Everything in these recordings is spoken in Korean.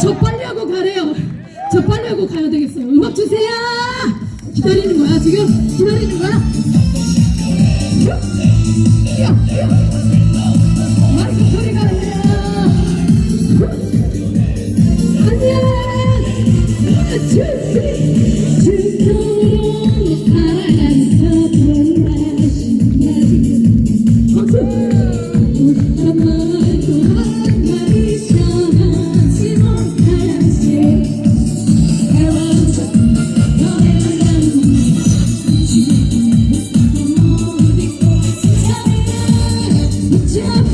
저 빨리 하고 가래요. 저 빨리 하고 가야 되겠어요. 음악 주세요. 기다리는 거야 지금 기다리는 거야. 마이크 소리가 안 나. 안녕. 지켜. Yeah.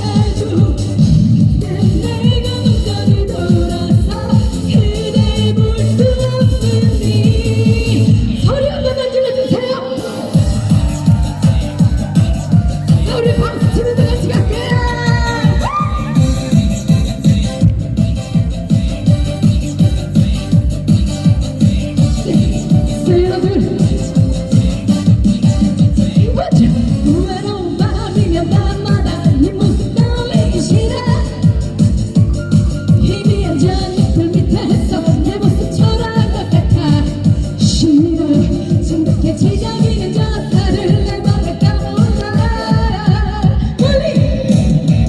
Thank you.